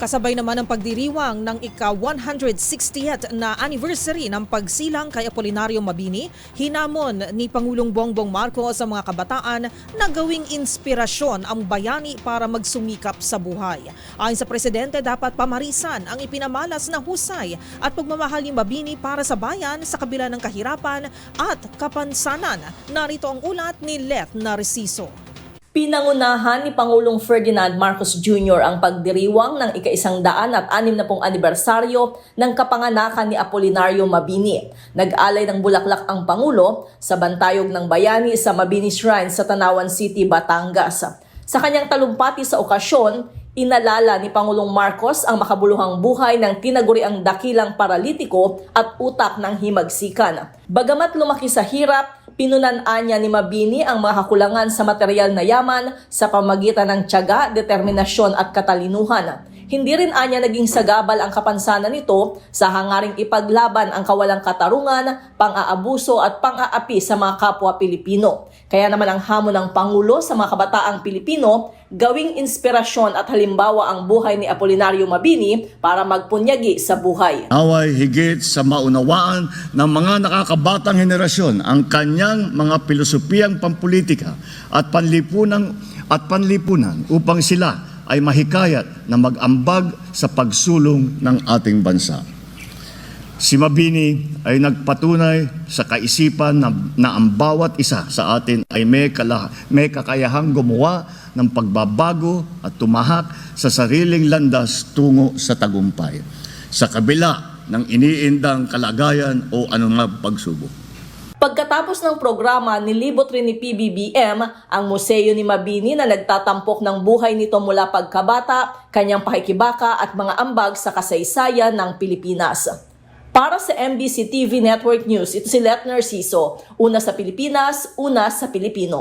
Kasabay naman ang pagdiriwang ng ika-160th na anniversary ng pagsilang kay Apolinario Mabini, hinamon ni Pangulong Bongbong Marcos sa mga kabataan na gawing inspirasyon ang bayani para magsumikap sa buhay. Ayon sa Presidente, dapat pamarisan ang ipinamalas na husay at pagmamahal ni Mabini para sa bayan sa kabila ng kahirapan at kapansanan. Narito ang ulat ni Leth Narciso. Pinangunahan ni Pangulong Ferdinand Marcos Jr. ang pagdiriwang ng ika-isang daan at anim na pong anibersaryo ng kapanganakan ni Apolinario Mabini. Nag-alay ng bulaklak ang Pangulo sa bantayog ng bayani sa Mabini Shrine sa Tanawan City, Batangas. Sa kanyang talumpati sa okasyon, inalala ni Pangulong Marcos ang makabuluhang buhay ng tinaguriang dakilang paralitiko at utak ng himagsikan. Bagamat lumaki sa hirap, Pinunanaan niya ni Mabini ang mga kakulangan sa material na yaman sa pamagitan ng tiyaga, determinasyon at katalinuhan. Hindi rin anya naging sagabal ang kapansanan nito sa hangaring ipaglaban ang kawalang katarungan, pang-aabuso at pang-aapi sa mga kapwa Pilipino. Kaya naman ang hamon ng Pangulo sa mga kabataang Pilipino, gawing inspirasyon at halimbawa ang buhay ni Apolinario Mabini para magpunyagi sa buhay. Naway higit sa maunawaan ng mga nakakabatang henerasyon ang kanyang mga pilosopiyang pampolitika at panlipunan at panlipunan upang sila ay mahikayat na mag-ambag sa pagsulong ng ating bansa. Si Mabini ay nagpatunay sa kaisipan na, na ang bawat isa sa atin ay may, kala, may kakayahang gumawa ng pagbabago at tumahak sa sariling landas tungo sa tagumpay. Sa kabila ng iniindang kalagayan o anumang pagsubok. Pagkatapos ng programa, nilibot rin ni PBBM ang museo ni Mabini na nagtatampok ng buhay nito mula pagkabata, kanyang pakikibaka at mga ambag sa kasaysayan ng Pilipinas. Para sa MBC TV Network News, ito si Let Narciso, una sa Pilipinas, una sa Pilipino.